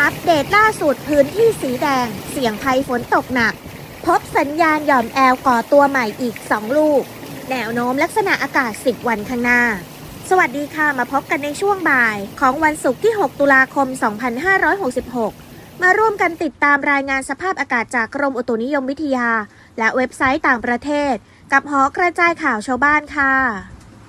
อัปเดตล่าสุดพื้นที่สีแดง เสี่ยงภัยฝนตกหนัก พบสัญญาณหย่อมแอลก่อตัวใหม่อีก 2 ลูก แนวโน้มลักษณะอากาศ 10 วันข้างหน้า สวัสดีค่ะมาพบกันในช่วงบ่ายของวันศุกร์ที่ 6 ตุลาคม 2566 มาร่วมกันติดตามรายงานสภาพอากาศจากกรมอุตุนิยมวิทยา และเว็บไซต์ต่างประเทศ กับหอกระจายข่าวชาวบ้านค่ะ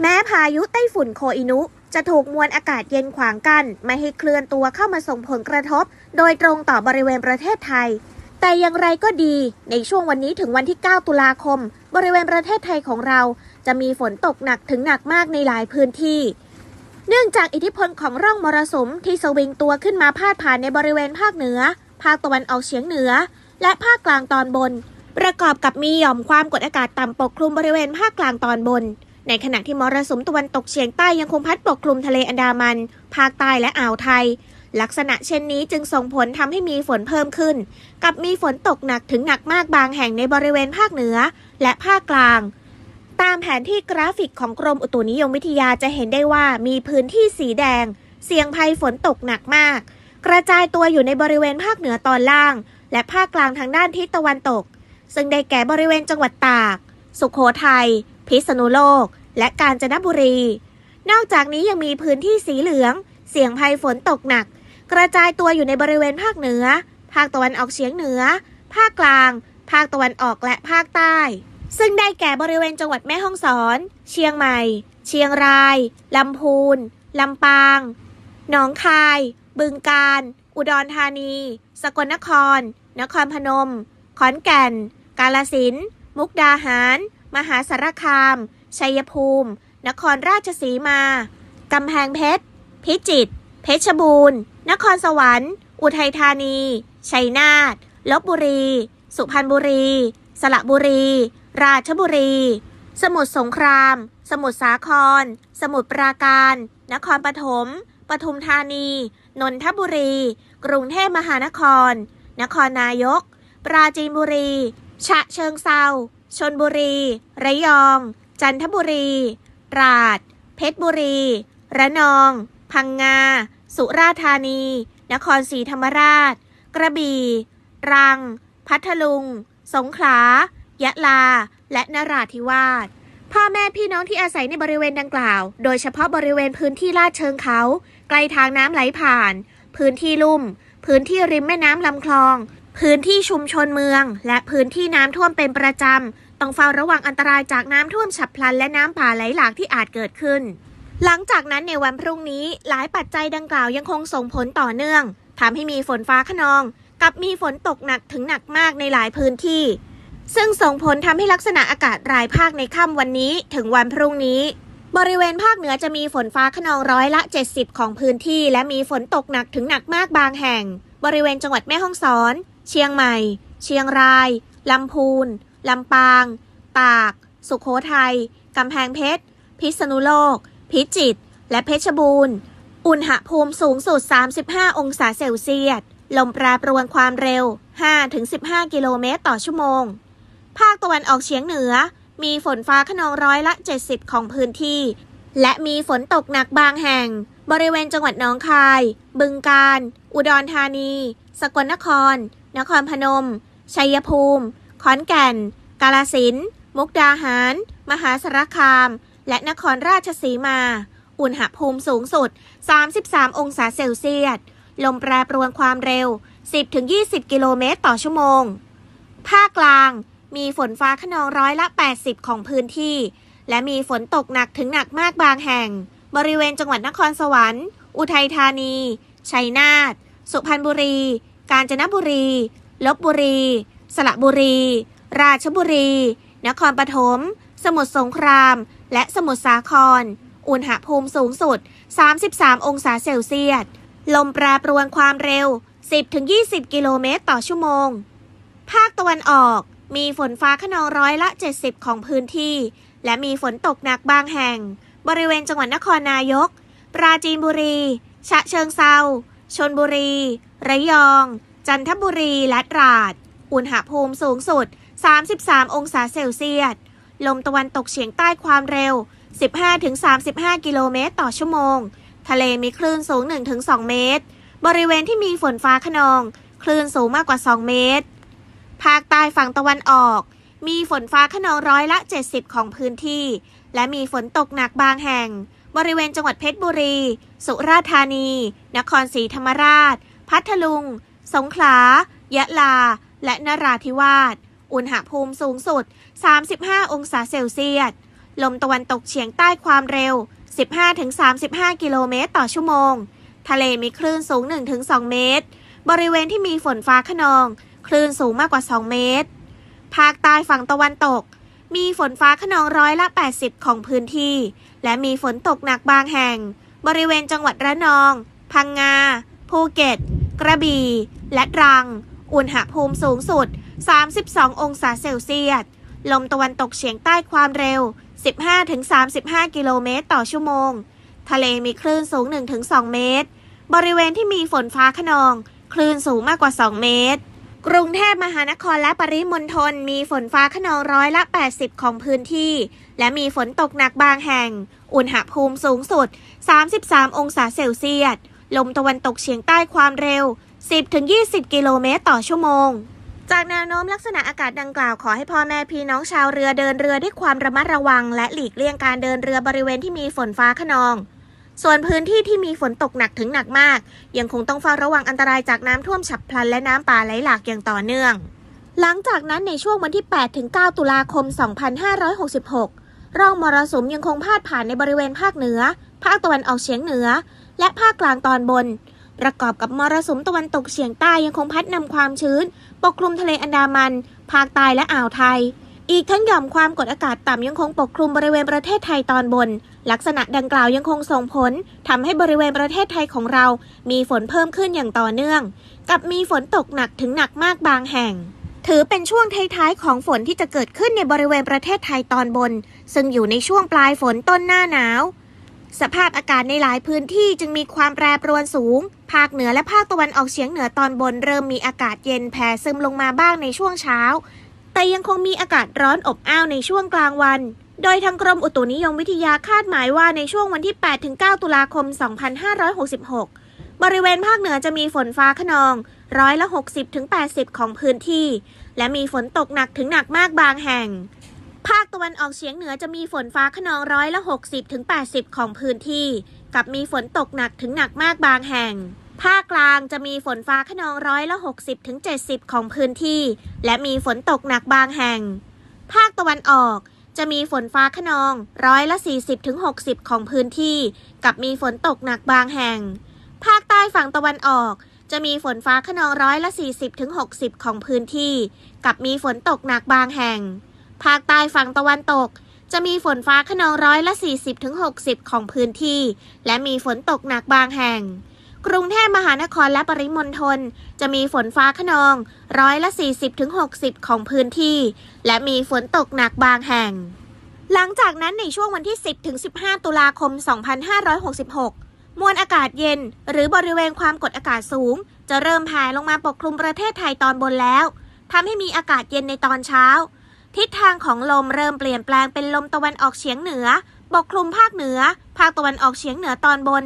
แม้พายุไต้ฝุ่นโคอินุ จะถูกมวลอากาศเย็นขวางกัน้นไม่ให้เคลื่อนตัวเข้ามาส่งผลกระทบ โดยตรงต่อบริเวณประเทศไทย แต่อย่างไรก็ดี ในช่วงวันนี้ถึงวันที่ 9 ตุลาคม บริเวณประเทศไทยของเรา จะมีฝนตกหนักถึงหนักมากในหลายพื้นที่ เนื่องจากอิทธิพลของร่องมรสุมที่สวิงตัวขึ้นมาพาดผ่านในบริเวณภาคเหนือ ภาคตะวันออกเฉียงเหนือ และภาคกลางตอนบน ประกอบกับมีหย่อมความกดอากาศต่ำปกคลุมบริเวณภาคกลางตอนบน ในขณะที่มรสุมตะวันตกเฉียงใต้ยังคงพัดปกคลุมทะเลอันดามัน ภาคใต้และอ่าวไทย ลักษณะเช่นนี้จึงส่งผลทำให้มีฝนเพิ่มขึ้น กับมีฝนตกหนักถึงหนักมากบางแห่งในบริเวณภาคเหนือ และภาคกลาง ตามแผนที่กราฟิกของกรมอุตุนิยมวิทยาจะเห็นได้ว่ามีพื้นที่สีแดง เสี่ยงภัยฝนตกหนักมาก กระจายตัวอยู่ในบริเวณภาคเหนือตอนล่าง และภาคกลางทางด้านทิศตะวันตก ซึ่งได้แก่บริเวณจังหวัดตาก สุขโขทัย พิษณุโลก และกาญจนบุรี นอกจากนี้ยังมีพื้นที่สีเหลือง เสี่ยงภัยฝนตกหนัก กระจายตัวอยู่ในบริเวณภาคเหนือ ภาคตะวันออกเฉียงเหนือ ภาคกลาง ภาคตะวันออกและภาคใต้ ซึ่งได้แก่บริเวณจังหวัดแม่ฮ่องสอน เชียงใหม่ เชียงราย ลำพูน ลำปาง หนองคาย บึงกาฬ อุดรธานี สกลนคร นครพนม ขอนแก่น กาลสิน มุกดาหาร มหาสารคาม ชัยภูมิ นครราชสีมา กำแพงเพชร พิจิตร เพชรบูรณ์ นครสวรรค์ อุทัยธานี ชัยนาท ลบบุรี สุพรรณบุรี สระบุรี ราชบุรี สมุทรสงคราม สมุทรสาคร สมุทรปราการ นครปฐม ปทุมธานี นนทบุรี กรุงเทพมหานคร นครนายก ปราจีนบุรี ฉะเชิงเซา ชนบุรี ระยอง จันทบุรี ตราด เพชรบุรี ระนอง พังงา สุราษฎร์ธานี นครศรีธรรมราช กระบี่ตรัง พัทลุง สงขลา ยะลา และนราธิวาสพ่อแม่พี่น้องที่อาศัยในบริเวณดังกล่าว โดยเฉพาะบริเวณพื้นที่ลาดเชิงเขา ใกล้ทางน้ำไหลผ่าน พื้นที่ลุ่ม พื้นที่ริมแม่น้ำลำคลอง พื้นที่ชุมชนเมือง และพื้นที่น้ำท่วมเป็นประจำ ต้องเฝ้าระวังอันตรายจากน้ำท่วมฉับพลันและน้ำป่าไหลหลากที่อาจเกิดขึ้น หลังจากนั้นในวันพรุ่งนี้หลายปัจจัยดังกล่าวยังคงส่งผลต่อเนื่องทำให้มีฝนฟ้าขนอง กับมีฝนตกหนักถึงหนักมากในหลายพื้นที่ ซึ่งส่งผลทำให้ลักษณะอากาศรายภาคในค่ำวันนี้ถึงวันพรุ่งนี้ บริเวณภาคเหนือจะมีฝนฟ้าขนองร้อยละ 70 ของพื้นที่ และมีฝนตกหนักถึงหนักมากบางแห่ง บริเวณจังหวัดแม่ฮ่องสอน เชียงใหม่ เชียงราย ลำพูน ลำปาง ตาก สุขโขทัย กำแพงเพชร พิษณุโลก พิจิตร และเพชรบูรณ์ อุณหภูมิสูงสุด 35 องศาเซลเซียส ลมแปรปรวนความเร็ว 5-15 กิโลเมตรต่อชั่วโมง ภาคตะวันออกเฉียงเหนือ มีฝนฟ้าขนองร้อยละ 70 ของพื้นที่ และมีฝนตกหนักบางแห่ง บริเวณจังหวัดหนองคาย บึงกาฬ อุดรธานี สกลนคร นครพนม ชัยภูมิ ขอนแก่น กาลสินธุ์มุกดาหาร มหาสารคาม และนครราชสีมา อุณหภูมิสูงสุด 33 องศาเซลเซียส ลมแปรปรวนความเร็ว 10-20 กิโลเมตรต่อชั่วโมง ภาคกลาง มีฝนฟ้าขนองร้อยละ 80 ของพื้นที่ และมีฝนตกหนักถึงหนักมากบางแห่ง บริเวณจังหวัดนครสวรรค์ อุทัยธานี ชัยนาท สุพรรณบุรี กาญจนบุรี ลบบุรี สระบุรี ราชบุรี นครปฐม สมุทรสงคราม และสมุทรสาคร อุณหภูมิสูงสุด 33 องศาเซลเซียส ลมแปรปรวนความเร็ว 10-20 กิโลเมตรต่อชั่วโมง ภาคตะวันออก มีฝนฟ้าขนองร้อยละ 70 ของพื้นที่ และมีฝนตกหนักบางแห่ง บริเวณจังหวัดนครนายก ปราจีนบุรี ฉะเชิงเซา ชนบุรี ระยอง จันทบุรี และตราด อุณหภูมิสูงสุด 33 องศาเซลเซียส ลมตะวันตกเฉียงใต้ความเร็ว 15-35 กิโลเมตรต่อชั่วโมง ทะเลมีคลื่นสูง 1-2 เมตร บริเวณที่มีฝนฟ้าขนอง คลื่นสูงมากกว่า 2 เมตร ภาคใต้ฝั่งตะวันออก มีฝนฟ้าขนองร้อยละ 70 ของพื้นที่ และมีฝนตกหนักบางแห่ง บริเวณจังหวัดเพชรบุรี สุราษฎร์ธานี นครศรีธรรมราช พัทลุง สงขลา ยะลา และนราธิวาส อุณหภูมิสูงสุด 35 องศาเซลเซียส ลมตะวันตกเฉียงใต้ความเร็ว 15-35 กิโลเมตรต่อชั่วโมง ทะเลมีคลื่นสูง 1-2 เมตร บริเวณที่มีฝนฟ้าขนอง คลื่นสูงมากกว่า 2 เมตร ภาคใต้ฝั่งตะวันตก มีฝนฟ้าขนองร้อยละ 80 ของพื้นที่ และมีฝนตกหนักบางแห่ง บริเวณจังหวัดระนอง พังงา ภูเก็ต กระบี่ และตรัง อุณหภูมิสูงสุด 32 องศาเซลเซียส ลมตะวันตกเฉียงใต้ความเร็ว 15-35 กิโลเมตรต่อชั่วโมง ทะเลมีคลื่นสูง 1-2 เมตร บริเวณที่มีฝนฟ้าขนอง คลื่นสูงมากกว่า 2 เมตร กรุงเทพมหานครและปริมณฑลมีฝนฟ้าขนองร้อยละ 80 ของพื้นที่ และมีฝนตกหนักบางแห่ง อุณหภูมิสูงสุด 33 องศาเซลเซียส ลมตะวันตกเฉียงใต้ความเร็ว 10-20 กิโลเมตรต่อชั่วโมง จากแนวโน้มลักษณะอากาศดังกล่าวขอให้พ่อแม่พี่น้องชาวเรือเดินเรือด้วยความระมัดระวัง และหลีกเลี่ยงการเดินเรือบริเวณที่มีฝนฟ้าขนอง ส่วนพื้นที่ที่มีฝนตกหนักถึงหนักมาก ยังคงต้องเฝ้าระวังอันตรายจากน้ำท่วมฉับพลันและน้ำป่าไหลหลากอย่างต่อเนื่อง หลังจากนั้นในช่วงวันที่ 8-9 ตุลาคม 2566 ร่องมรสุมยังคงพาดผ่านในบริเวณภาคเหนือ ภาคตะวันออกเฉียงเหนือ และภาคกลางตอนบน ประกอบกับมรสุมตะวันตกเฉียงใต้ยังคงพัดนำความชื้น ปกคลุมทะเลอันดามัน ภาคใต้และอ่าวไทย อีกทั้งหย่อมความกดอากาศต่ำยังคงปกคลุมบริเวณประเทศไทยตอนบน ลักษณะดังกล่าวยังคงส่งผลทำให้บริเวณประเทศไทยของเรา มีฝนเพิ่มขึ้นอย่างต่อเนื่อง กับมีฝนตกหนักถึงหนักมากบางแห่ง ถือเป็นช่วงท้ายๆของฝนที่จะเกิดขึ้นในบริเวณประเทศไทยตอนบน ซึ่งอยู่ในช่วงปลายฝนต้นหน้าหนาว สภาพอากาศในหลายพื้นที่จึงมีความแปรปรวนสูง ภาคเหนือและภาคตะวันออกเฉียงเหนือตอนบนเริ่มมีอากาศเย็นแผ่ซึมลงมาบ้างในช่วงเช้า แต่ยังคงมีอากาศร้อนอบอ้าวในช่วงกลางวัน โดยทางกรมอุตุนิยมวิทยาคาดหมายว่าในช่วงวันที่ 8-9 ตุลาคม 2566 บริเวณภาคเหนือจะมีฝนฟ้าขนองร้อยละ 60-80 ของพื้นที่ และมีฝนตกหนักถึงหนักมากบางแห่ง ภาคตะวันออกเฉียงเหนือจะมีฝนฟ้าขนองร้อยละ 60-80 ของพื้นที่ กับมีฝนตกหนักถึงหนักมากบางแห่ง ภาคกลางจะมีฝนฟ้าขนองร้อยละ 60-70 ของพื้นที่ และมีฝนตกหนักบางแห่ง ภาคตะวันออกจะมีฝนฟ้าขนองร้อยละ 40-60 ของพื้นที่ กับมีฝนตกหนักบางแห่ง ภาคใต้ฝั่งตะวันออก จะมีฝนฟ้าขนองร้อยละ 40-60 ของพื้นที่ กับมีฝนตกหนักบางแห่ง ภาคใต้ฝั่งตะวันตก จะมีฝนฟ้าขนองร้อยละ 40-60 ของพื้นที่ และมีฝนตกหนักบางแห่ง กรุงเทพมหานครและปริมณฑลจะมีฝนฟ้าขนองร้อยละ 40-60 ของพื้นที่ และมีฝนตกหนักบางแห่ง หลังจากนั้นในช่วงวันที่ 10-15 ตุลาคม 2566 มวลอากาศเย็น หรือบริเวณความกดอากาศสูง จะเริ่มแผ่ลงมาปกคลุมประเทศไทยตอนบนแล้วทำให้มีอากาศเย็นในตอนเช้า ทิศทางของลมเริ่มเปลี่ยนแปลงเป็นลมตะวันออกเฉียงเหนือปกคลุมภาคเหนือ ภาคตะวันออกเฉียงเหนือตอนบน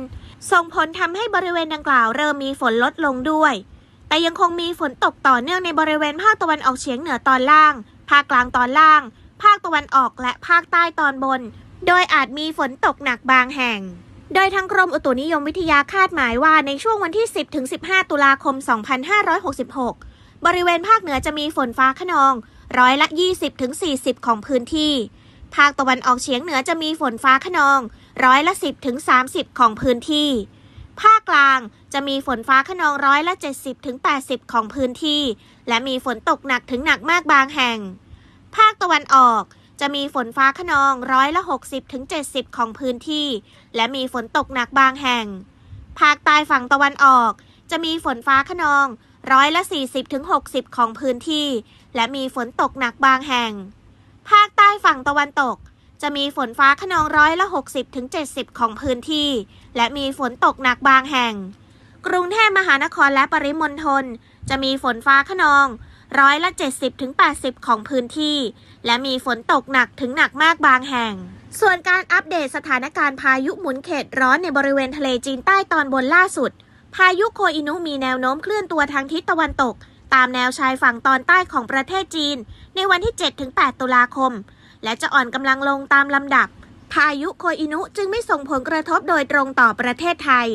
ส่งผลทำให้บริเวณดังกล่าวเริ่มมีฝนลดลงด้วย แต่ยังคงมีฝนตกต่อเนื่องในบริเวณภาคตะวันออกเฉียงเหนือตอนล่าง ภาคกลางตอนล่าง ภาคตะวันออกและภาคใต้ตอนบน โดยอาจมีฝนตกหนักบางแห่ง โดยทางกรมอุตุนิยมวิทยาคาดหมายว่าในช่วงวันที่ 10-15 ตุลาคม 2566 บริเวณภาคเหนือจะมีฝนฟ้าขนอง ร้อยละ 20-40 ของพื้นที่ ภาคตะวันออกเฉียงเหนือจะมีฝนฟ้าขนอง ร้อยละ 10-30 ของพื้นที่ ภาคกลางจะมีฝนฟ้าขนองร้อยละ 70-80 ของพื้นที่ และมีฝนตกหนักถึงหนักมากบางแห่ง ภาคตะวันออกจะมีฝนฟ้าขนองร้อยละ 60-70 ของพื้นที่ และมีฝนตกหนักบางแห่ง ภาคใต้ฝั่งตะวันออก จะมีฝนฟ้าขนองร้อยละ 40-60 ของพื้นที่ และมีฝนตกหนักบางแห่ง ภาคใต้ฝั่งตะวันตก จะมีฝนฟ้าขนองร้อยละ 60-70 ของพื้นที่ และมีฝนตกหนักบางแห่ง กรุงเทพมหานครและปริมณฑลจะมีฝนฟ้าขนองร้อยละ 70-80 ของพื้นที่ และมีฝนตกหนักถึงหนักมากบางแห่ง ส่วนการอัปเดตสถานการณ์พายุหมุนเขตร้อนในบริเวณทะเลจีนใต้ตอนบนล่าสุด พายุโคอินุมีแนวโน้มเคลื่อนตัวทางทิศตะวันตก ตามแนวชายฝั่งตอนใต้ของประเทศจีน ในวันที่ 7-8 ตุลาคม และจะอ่อนกำลังลงตามลำดับ พายุโคอินุจึงไม่ส่งผลกระทบโดยตรงต่อประเทศไทย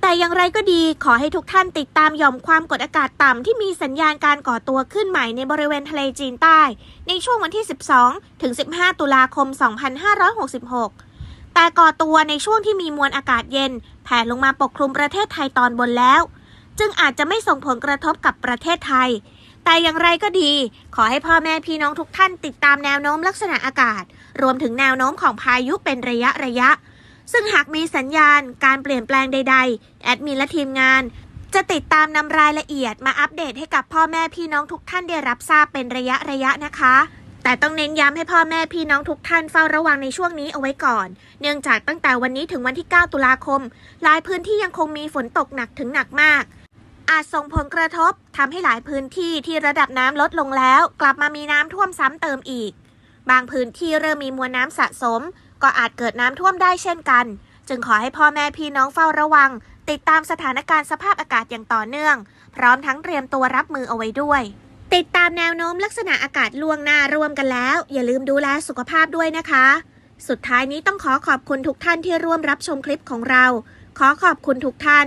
แต่อย่างไรก็ดีขอให้ทุกท่านติดตามหย่อมความกดอากาศต่ำที่มีสัญญาณการก่อตัวขึ้นใหม่ในบริเวณทะเลจีนใต้ ในช่วงวันที่ 12 ถึง 15 ตุลาคม 2566แต่ก่อตัวในช่วงที่มีมวลอากาศเย็น แผ่ลงมาปกคลุมประเทศไทยตอนบนแล้ว จึงอาจจะไม่ส่งผลกระทบกับประเทศไทย แต่อย่างไรก็ดี ขอให้พ่อแม่พี่น้องทุกท่านติดตามแนวโน้มลักษณะอากาศ รวมถึงแนวโน้มของพายุเป็นระยะระยะ ซึ่งหากมีสัญญาณการเปลี่ยนแปลงใด ๆ แอดมินและทีมงาน จะติดตามนำรายละเอียดมาอัปเดตให้กับพ่อแม่พี่น้องทุกท่านได้รับทราบเป็นระยะระยะนะคะแต่ต้องเน้นย้ำให้พ่อแม่พี่น้องทุกท่านเฝ้าระวังในช่วงนี้เอาไว้ก่อน เนื่องจากตั้งแต่วันนี้ถึงวันที่ 9 ตุลาคม หลายพื้นที่ยังคงมีฝนตกหนักถึงหนักมาก อาจส่งผลกระทบทำให้หลายพื้นที่ที่ระดับน้ำลดลงแล้ว กลับมามีน้ำท่วมซ้ำเติมอีก บางพื้นที่เริ่มมีมวลน้ำสะสม ก็อาจเกิดน้ำท่วมได้เช่นกัน จึงขอให้พ่อแม่พี่น้องเฝ้าระวัง ติดตามสถานการณ์สภาพอากาศอย่างต่อเนื่อง พร้อมทั้งเตรียมตัวรับมือเอาไว้ด้วย ติดตามแนวโน้มลักษณะอากาศล่วงหน้ารวมกันแล้ว อย่าลืมดูแลสุขภาพด้วยนะคะ สุดท้ายนี้ต้องขอขอบคุณทุกท่านที่ร่วมรับชมคลิปของเรา ขอขอบคุณทุกท่าน